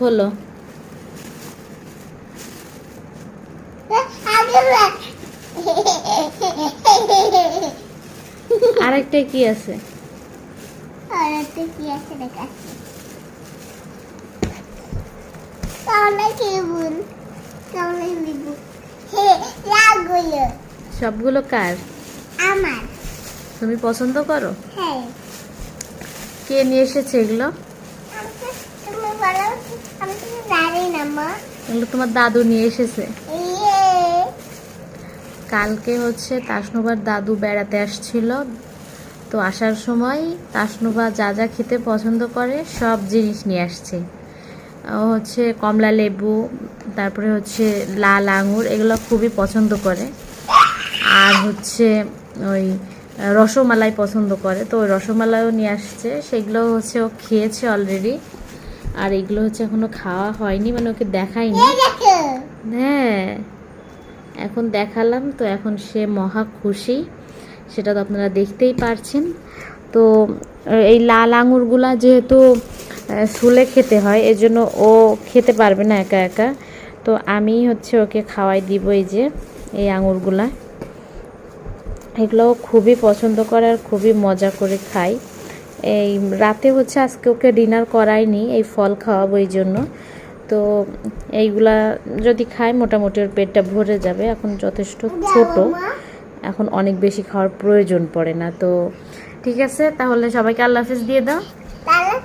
হলো আরেকটা কি আছে? আরেকটা কি আছে? দেখাচ্ছি সবগুলো কার? আমার। তুমি পছন্দ করো? হ্যাঁ। কে নিয়ে এসেছে এগুলো? এগুলো তোমার দাদু নিয়ে এসেছে। ইয়ে। কালকে হচ্ছে তাসনুবার দাদু বেড়াতে আসছিল। তো আসার সময় তাসনুবা যা যা খেতে পছন্দ করে সব জিনিস নিয়ে আসছে। ও হচ্ছে কমলা লেবু তারপরে হচ্ছে লাল আঙুর এগুলো খুবই পছন্দ করে। আর হচ্ছে ওই রসমালাই পছন্দ করে। তো ওই রসমালাইও নিয়ে আসছে। সেগুলো হচ্ছে ও খেয়েছে অলরেডি আর এগুলো হচ্ছে এখনও খাওয়া হয়নি মানে ওকে দেখায়নি হ্যাঁ এখন দেখালাম। তো এখন সে মহা খুশি। সেটা তো আপনারা দেখতেই পারছেন। তো এই লাল আঙুরগুলা যেহেতু শুলে খেতে হয়, এজন্য ও খেতে পারবে না একা একা। তো আমি হচ্ছে ওকে খাওয়াই দিব এই যে, এই আঙুরগুলা। এগুলো খুবই পছন্দ করে আর খুবই মজা করে খাই। এই রাতে হচ্ছে আজকে ওকে ডিনার করাইনি, এই ফল খাওয়াবো এই জন্য। তো এইগুলা যদি খায় মোটামুটি ওর পেটটা ভরে যাবে, এখন যথেষ্ট ছোট। এখন অনেক বেশি খাওয়ার প্রয়োজন পড়ে না। তো ঠিক আছে, তাহলে সবাইকে আল্লাহ হাফিজ দিয়ে দাও। তাহলে